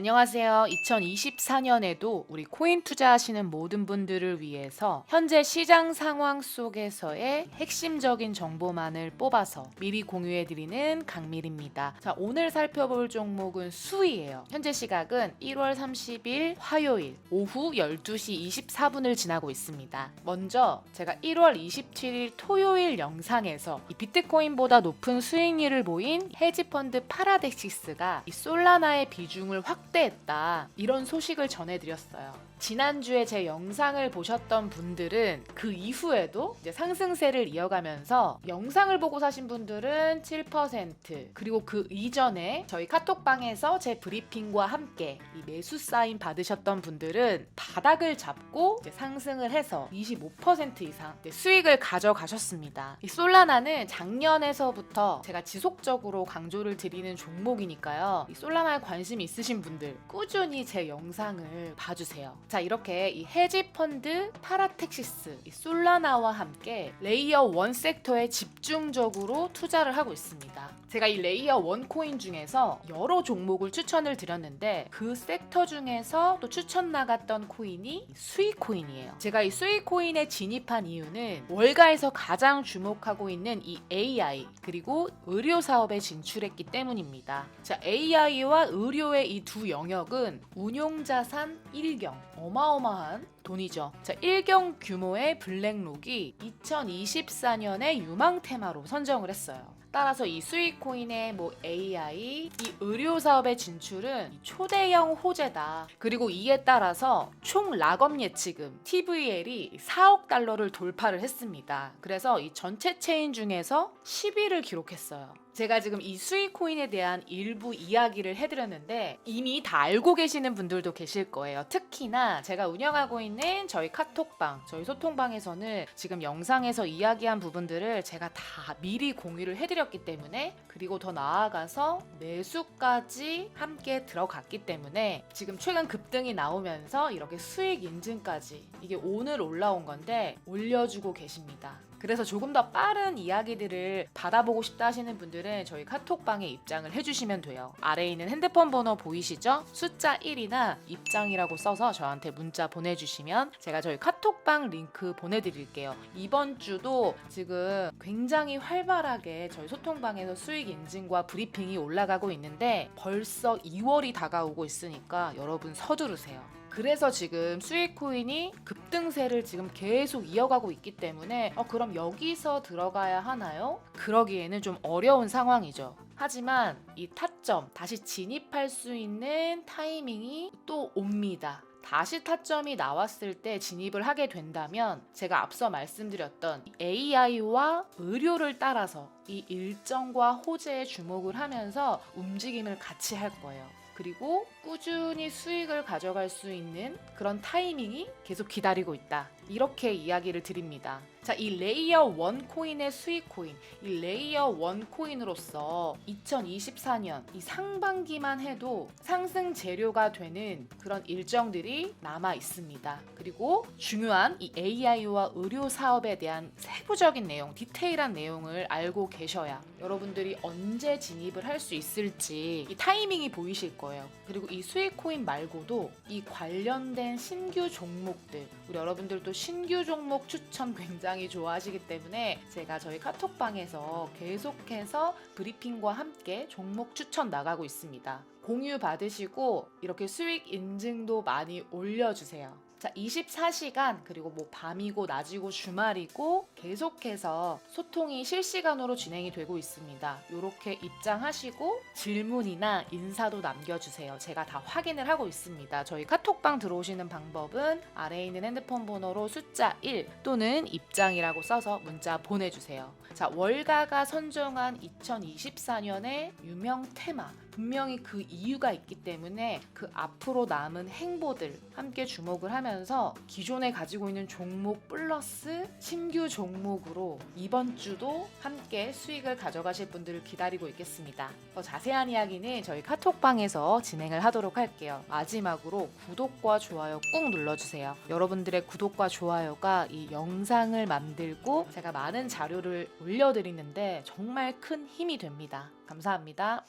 안녕하세요. 2024년에도 우리 코인 투자하시는 모든 분들을 위해서 현재 시장 상황 속에서의 핵심적인 정보만을 뽑아서 미리 공유해 드리는 강밀입니다. 자, 오늘 살펴볼 종목은 수위예요. 현재 시각은 1월 30일 화요일 오후 12시 24분을 지나고 있습니다. 먼저 제가 1월 27일 토요일 영상에서 이 비트코인보다 높은 수익률을 보인 헤지펀드 파라덱시스가 이 솔라나의 비중을 확 대했다. 이런 소식을 전해드렸어요. 지난주에 제 영상을 보셨던 분들은 그 이후에도 이제 상승세를 이어가면서 영상을 보고 사신 분들은 7% 그리고 그 이전에 저희 카톡방에서 제 브리핑과 함께 이 매수 사인 받으셨던 분들은 바닥을 잡고 상승을 해서 25% 이상 수익을 가져가셨습니다. 이 솔라나는 작년에서부터 제가 지속적으로 강조를 드리는 종목이니까요. 이 솔라나에 관심 있으신 분들 꾸준히 제 영상을 봐주세요. 자 이렇게 이 헤지 펀드 파라텍시스 이 솔라나와 함께 레이어 1 섹터에 집중적으로 투자를 하고 있습니다. 제가 이 레이어 1 코인 중에서 여러 종목을 추천을 드렸는데 그 섹터 중에서 또 추천 나갔던 코인이 수익 코인이에요. 제가 이 수익 코인에 진입한 이유는 월가에서 가장 주목하고 있는 이 AI 그리고 의료 사업에 진출했기 때문입니다. 자, AI와 의료의 이 두 영역은 운용 자산 1경 어마어마한 돈이죠. 자, 1경 규모의 블랙록이 2024년의 유망 테마로 선정을 했어요. 따라서 이 수익 코인의 뭐 AI, 이 의료 사업의 진출은 초대형 호재다. 그리고 이에 따라서 총 락업 예치금 TVL이 4억 달러를 돌파를 했습니다. 그래서 이 전체 체인 중에서 10위를 기록했어요. 제가 지금 이 수익 코인에 대한 일부 이야기를 해드렸는데 이미 다 알고 계시는 분들도 계실 거예요. 특히나 제가 운영하고 있는 저희 카톡방, 저희 소통방에서는 지금 영상에서 이야기한 부분들을 제가 다 미리 공유를 해드렸기 때문에 그리고 더 나아가서 매수까지 함께 들어갔기 때문에 지금 최근 급등이 나오면서 이렇게 수익 인증까지 이게 오늘 올라온 건데 올려주고 계십니다. 그래서 조금 더 빠른 이야기들을 받아보고 싶다 하시는 분들은 저희 카톡방에 입장을 해주시면 돼요. 아래에 있는 핸드폰 번호 보이시죠? 숫자 1이나 입장이라고 써서 저한테 문자 보내주시면 제가 저희 카톡방 링크 보내드릴게요. 이번 주도 지금 굉장히 활발하게 저희 소통방에서 수익 인증과 브리핑이 올라가고 있는데 벌써 2월이 다가오고 있으니까 여러분 서두르세요. 그래서 지금 수익 코인이 급등세를 지금 계속 이어가고 있기 때문에 어, 그럼 여기서 들어가야 하나요? 그러기에는 좀 어려운 상황이죠. 하지만 이 타점 다시 진입할 수 있는 타이밍이 또 옵니다. 다시 타점이 나왔을 때 진입을 하게 된다면 제가 앞서 말씀드렸던 AI와 의료를 따라서 이 일정과 호재에 주목을 하면서 움직임을 같이 할 거예요. 그리고 꾸준히 수익을 가져갈 수 있는 그런 타이밍이 계속 기다리고 있다. 이렇게 이야기를 드립니다. 자, 이 레이어 1 코인의 수익 코인, 이 레이어 1 코인으로서 2024년 이 상반기만 해도 상승 재료가 되는 그런 일정들이 남아 있습니다. 그리고 중요한 이 AI와 의료 사업에 대한 세부적인 내용, 디테일한 내용을 알고 계셔야 여러분들이 언제 진입을 할 수 있을지 이 타이밍이 보이실 거예요. 그리고 이 수익 코인 말고도 이 관련된 신규 종목들, 우리 여러분들도 신규 종목 추천 굉장히 좋아하시기 때문에 제가 저희 카톡방에서 계속해서 브리핑과 함께 종목 추천 나가고 있습니다. 공유 받으시고 이렇게 수익 인증도 많이 올려주세요. 자, 24시간 그리고 뭐 밤이고 낮이고 주말이고 계속해서 소통이 실시간으로 진행이 되고 있습니다. 이렇게 입장하시고 질문이나 인사도 남겨주세요. 제가 다 확인을 하고 있습니다. 저희 카톡방 들어오시는 방법은 아래에 있는 핸드폰 번호로 숫자 1 또는 입장이라고 써서 문자 보내주세요. 자, 월가가 선정한 2024년의 유명 테마 분명히 그 이유가 있기 때문에 그 앞으로 남은 행보들 함께 주목을 하면서 기존에 가지고 있는 종목 플러스 신규 종목으로 이번 주도 함께 수익을 가져가실 분들을 기다리고 있겠습니다. 더 자세한 이야기는 저희 카톡방에서 진행을 하도록 할게요. 마지막으로 구독과 좋아요 꾹 눌러주세요. 여러분들의 구독과 좋아요가 이 영상을 만들고 제가 많은 자료를 올려드리는데 정말 큰 힘이 됩니다. 감사합니다.